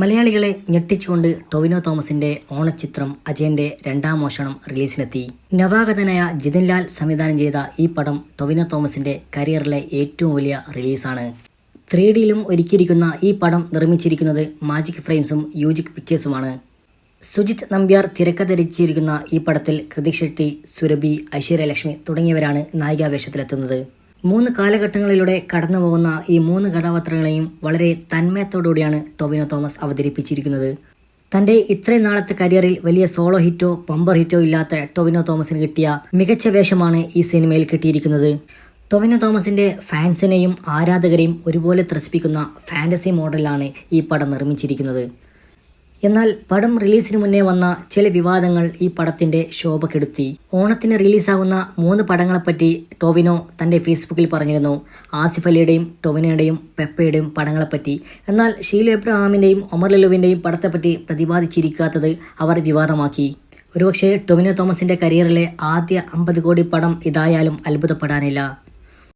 മലയാളികളെ ഞെട്ടിച്ചുകൊണ്ട് ടൊവിനോ തോമസിന്റെ ഓണച്ചിത്രം അജയന്റെ രണ്ടാം മോഷണം റിലീസിനെത്തി. നവാഗതനായ ജിതിൻ ലാൽ സംവിധാനം ചെയ്ത ഈ പടം ടൊവിനോ തോമസിന്റെ കരിയറിലെ ഏറ്റവും വലിയ റിലീസാണ്. ത്രീ ഡിയിലും ഒരുക്കിയിരിക്കുന്ന ഈ പടം നിർമ്മിച്ചിരിക്കുന്നത് മാജിക് ഫ്രെയിംസും യൂജിക് പിക്ചേഴ്സുമാണ്. സുജിത് നമ്പ്യാർ തിരക്കഥരിച്ചിരിക്കുന്ന ഈ പടത്തിൽ കൃതിക് ഷെട്ടി സുരഭി ഐശ്വര്യലക്ഷ്മി തുടങ്ങിയവരാണ് നായികാവേഷത്തിലെത്തുന്നത്. മൂന്ന് കാലഘട്ടങ്ങളിലൂടെ കടന്നു പോകുന്ന ഈ മൂന്ന് കഥാപാത്രങ്ങളെയും വളരെ തന്മയത്തോടുകൂടിയാണ് ടൊവിനോ തോമസ് അവതരിപ്പിച്ചിരിക്കുന്നത്. തന്റെ ഇത്രയും നാളത്തെ കരിയറിൽ വലിയ സോളോ ഹിറ്റോ പമ്പർ ഹിറ്റോ ഇല്ലാത്ത ടൊവിനോ തോമസിന് കിട്ടിയ മികച്ച വേഷമാണ് ഈ സിനിമയിൽ കിട്ടിയിരിക്കുന്നത്. ടൊവിനോ തോമസിന്റെ ഫാൻസിനെയും ആരാധകരെയും ഒരുപോലെ ത്രസിപ്പിക്കുന്ന ഫാന്റസി മോഡലാണ് ഈ പടം നിർമ്മിച്ചിരിക്കുന്നത്. എന്നാൽ പടം റിലീസിന് മുന്നേ വന്ന ചില വിവാദങ്ങൾ ഈ പടത്തിന്റെ ശോഭ കെടുത്തി ഓണത്തിന് റിലീസാകുന്ന മൂന്ന് പടങ്ങളെപ്പറ്റി ടൊവിനോ തന്റെ ഫേസ്ബുക്കിൽ പറഞ്ഞിരുന്നു. ആസിഫ് അലിയുടെയും ടൊവിനോയുടെയും പെപ്പയുടെയും പടങ്ങളെപ്പറ്റി. എന്നാൽ ഷീലു എബ്രഹാമിന്റെയും ഒമർ ലലുവിന്റെയും പടത്തെപ്പറ്റി പ്രതിപാദിച്ചിരിക്കാത്തത് അവർ വിവാദമാക്കി. ഒരുപക്ഷെ ടൊവിനോ തോമസിന്റെ കരിയറിലെ ആദ്യ അമ്പത് കോടി പടം ഇതായാലും അത്ഭുതപ്പെടാനില്ല.